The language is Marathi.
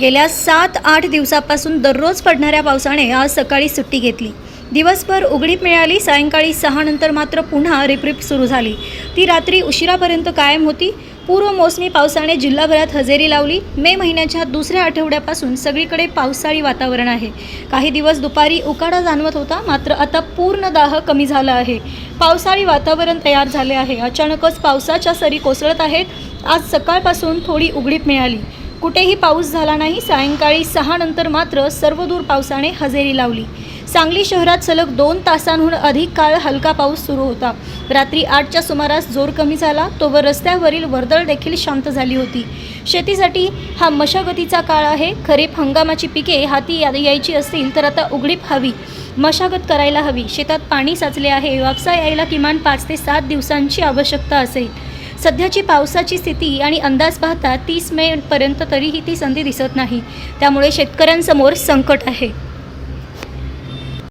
गेल्या सात आठ दिवसापासून दररोज पडणाऱ्या पावसाने आज सकाळी सुट्टी घेतली. दिवसभर उघडीप मिळाली सायंकाळी सहानंतर मात्र पुन्हा रिपरिप सुरू झाली. ती रात्री उशिरापर्यंत कायम होती. पूर्व मोसमी पावसाने जिल्हाभरात हजेरी लावली. मे महिन्याच्या दुसऱ्या आठवड्यापासून सगळीकडे पावसाळी वातावरण आहे. काही दिवस दुपारी उकाडा जाणवत होता मात्र आता पूर्ण दाह कमी झाला आहे. पावसाळी वातावरण तयार झाले आहे. अचानकच पावसाच्या सरी कोसळत आहेत. आज सकाळपासून थोडी उघडीप मिळाली. कुठेही पाऊस झाला नाही सायंकाळी सहा नंतर मात्र सर्वदूर पावसाने हजेरी लावली. सांगली शहरात सलग दोन तासांहून अधिक काळ हलका पाऊस सुरू होता. रात्री आठच्या सुमारास जोर कमी झाला तोवर रस्त्यावरील वर्दळ देखील शांत झाली होती. शेतीसाठी हा मशागतीचा काळ आहे. खरीप हंगामाची पिके हाती यायची असतील तर आता उघडीप हवी. मशागत करायला हवी. शेतात पाणी साचले आहे. वापसा यायला किमान पाच ते सात दिवसांची आवश्यकता असेल. सध्याची पावसाची स्थिती आणि अंदाज पाहता तीस मे पर्यंत तरीही ती संधी दिसत नाही. त्यामुळे शेतकऱ्यांसमोर संकट आहे.